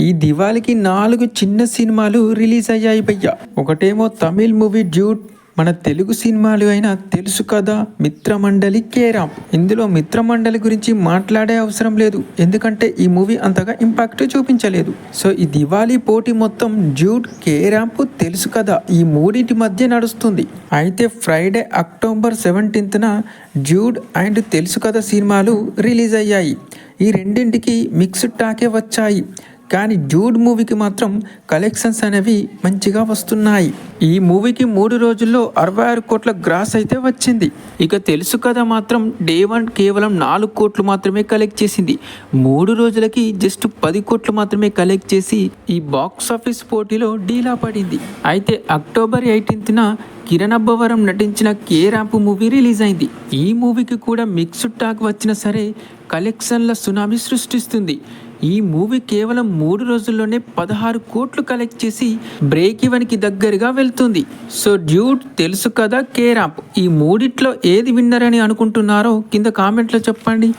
ఈ దివాళికి నాలుగు చిన్న సినిమాలు రిలీజ్ అయ్యాయి భయ్య. ఒకటేమో తమిళ్ మూవీ డ్యూట్. మన తెలుగు సినిమాలు అయినా తెలుసు కదా మిత్రమండలి కేరామ్ ఇందులో మిత్రమండలి గురించి మాట్లాడే అవసరం లేదు. ఎందుకంటే ఈ మూవీ అంతగా ఇంపాక్ట్ చూపించలేదు. సో ఈ దివాళీ పోటీ మొత్తం డ్యూట్ కేరాంప్ తెలుసు కదా ఈ మూడింటి మధ్య నడుస్తుంది. అయితే ఫ్రైడే అక్టోబర్ సెవెంటీన్త్న జూడ్ అండ్ తెలుసు కదా సినిమాలు రిలీజ్ అయ్యాయి. ఈ రెండింటికి మిక్స్డ్ టాకే వచ్చాయి. కానీ జూడ్ మూవీకి మాత్రం కలెక్షన్స్ అనేవి మంచిగా వస్తున్నాయి. ఈ మూవీకి మూడు రోజుల్లో అరవై ఆరు కోట్ల గ్రాస్ అయితే వచ్చింది. ఇక తెలుసు కదా మాత్రం డే వన్ కేవలం నాలుగు కోట్లు మాత్రమే కలెక్ట్ చేసింది. మూడు రోజులకి జస్ట్ పది కోట్లు మాత్రమే కలెక్ట్ చేసి ఈ బాక్స్ ఆఫీస్ పోటీలో డీలా పడింది. అయితే అక్టోబర్ ఎయిటీన్త్న కిరణ్ అబ్బవరం నటించిన కే మూవీ రిలీజ్ అయింది ఈ మూవీకి కూడా మిక్స్డ్ టాక్ వచ్చినా సరే కలెక్షన్ల సునామీ సృష్టిస్తుంది. ఈ మూవీ కేవలం మూడు రోజుల్లోనే పదహారు కోట్లు కలెక్ట్ చేసి బ్రేక్కి దగ్గరగా వెళ్తుంది. సో డ్యూట్ తెలుసు కదా కే ర్యాంప్ ఈ మూడిట్లో ఏది విన్నర్ అని అనుకుంటున్నారో కింద కామెంట్లో చెప్పండి.